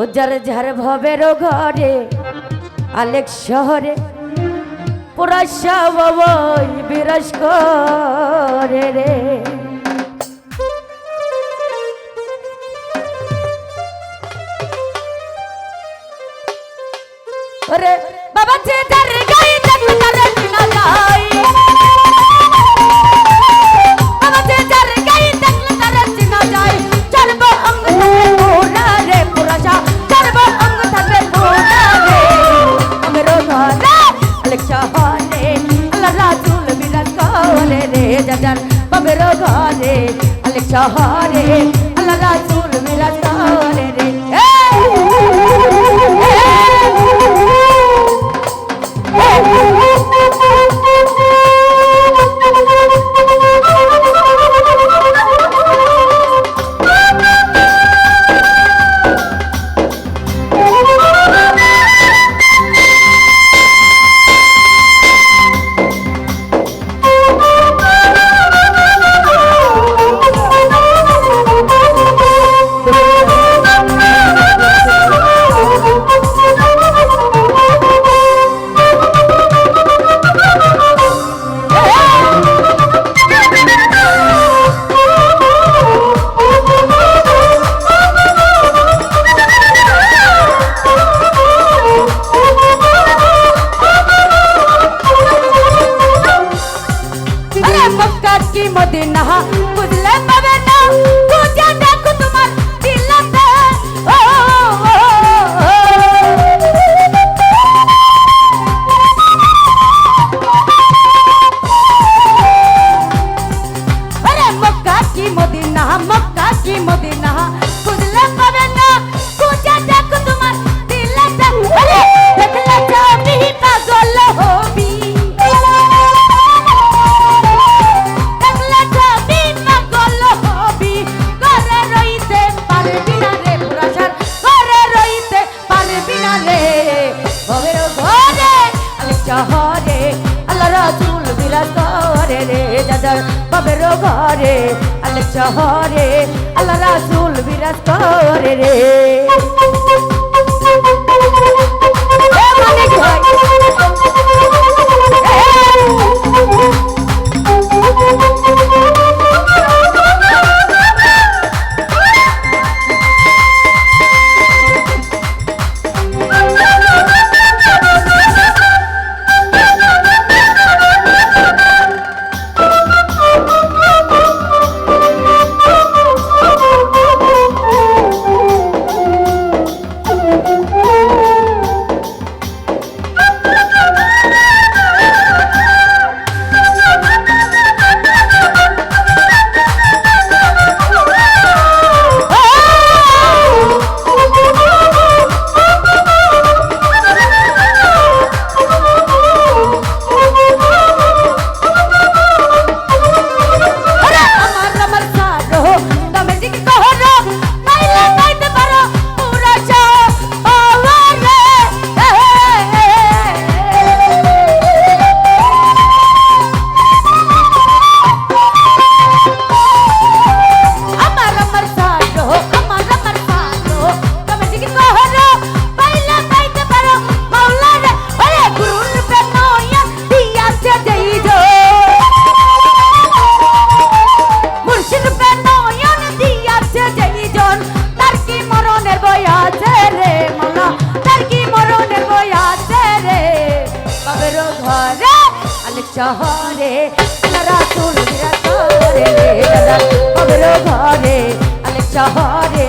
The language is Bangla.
ও যার ভবে রো ঘরে, আলেক শহরে পুরাশা বাবই বিরাজ করে রে। ওরে বাবা যে যার গাই যাবে তার না যায়। বাবা যে ঘরে আলে শহরে আল্লাহ রাসুল মিলাত देना कुछ শহরে, আল্লাহ রাসুল বিরাজ করে রে দাদার বাবের ঘরে, আল্লাহ শহরে, আল্লাহ রাসুল বিরাজ করে রে। শহরে তারা তুলবিরা করে দাদা খবর ঘরে আলেক শহরে